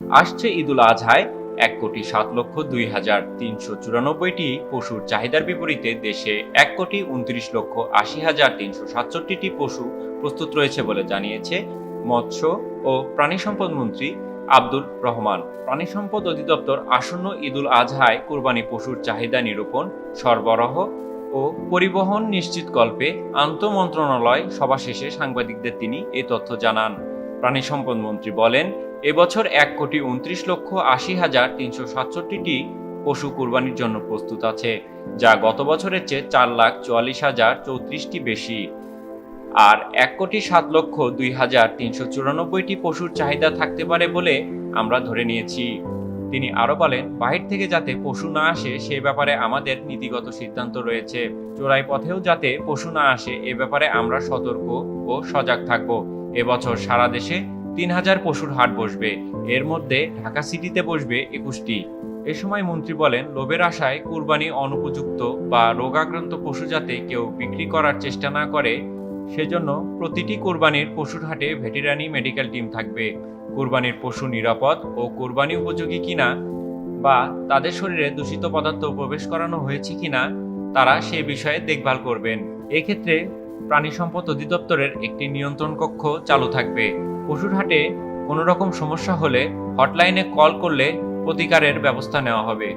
আসছে ঈদুল আজহায়। এক কোটি সাত লক্ষ দুই হাজার তিনশো চুরানব্বইটি পশুর চাহিদার বিপরীতে দেশে এক কোটি উনত্রিশ লক্ষ আশি হাজার তিনশো সাতষট্টিটি পশু প্রস্তুত রয়েছে বলে জানিয়েছে মৎস্য ও প্রাণী সম্পদ মন্ত্রী আব্দুল রহমান। প্রাণী সম্পদ অধিদপ্তর আসন্ন ঈদুল আজহায় কুরবানি পশুর চাহিদা নিরূপণ, সরবরাহ ও পরিবহন নিশ্চিতকল্পে আন্তঃমন্ত্রণালয় সভা শেষে সাংবাদিকদের তিনি এ তথ্য জানান। প্রাণী সম্পদ মন্ত্রী বলেন এবছর এক কোটি উনত্রিশ লক্ষ আশি হাজার তিনশো সাতষট্টিটি পশু কুরবানির জন্য প্রস্তুত আছে, যা গত বছরের চেয়ে চার লাখ চুয়াল্লিশ হাজার চৌত্রিশটি বেশি। আর এক কোটি সাত লক্ষ দুই হাজার তিনশো চুরানব্বইটি পশুর চাহিদা থাকতে পারে বলে আমরা ধরে নিয়েছি। তিনি আরও বলেন, বাহির থেকে যাতে পশু না আসে, সে ব্যাপারে আমাদের নীতিগত সিদ্ধান্ত রয়েছে। চোরাই পথেও যাতে পশু না আসে, এ ব্যাপারে আমরা সতর্ক ও সজাগ থাকব। এবছর সারা দেশে তিন হাজার পশুর হাট বসবে। এর মধ্যে ঢাকা সিটিতে বসবে একুশটি। এ সময় মন্ত্রী বলেন, লোভের আশায় কুরবানি অনুপযুক্ত বা রোগাক্রান্ত পশু যাতে কেউ বিক্রি করার চেষ্টা না করে, সেজন্য প্রতিটি কোরবানির পশুর হাটে ভেটেরানি মেডিকেল টিম থাকবে। কোরবানির পশু নিরাপদ ও কোরবানি উপযোগী কিনা বা তাদের শরীরে দূষিত পদার্থ প্রবেশ করানো হয়েছে কিনা, তারা সে বিষয়ে দেখভাল করবেন। এক্ষেত্রে প্রাণী সম্পদ অধিদপ্তরের একটি নিয়ন্ত্রণ কক্ষ চালু থাকবে। পশুর হাটে কোনো রকম সমস্যা হলে হটলাইনে কল করলে প্রতিকারের ব্যবস্থা নেওয়া হবে।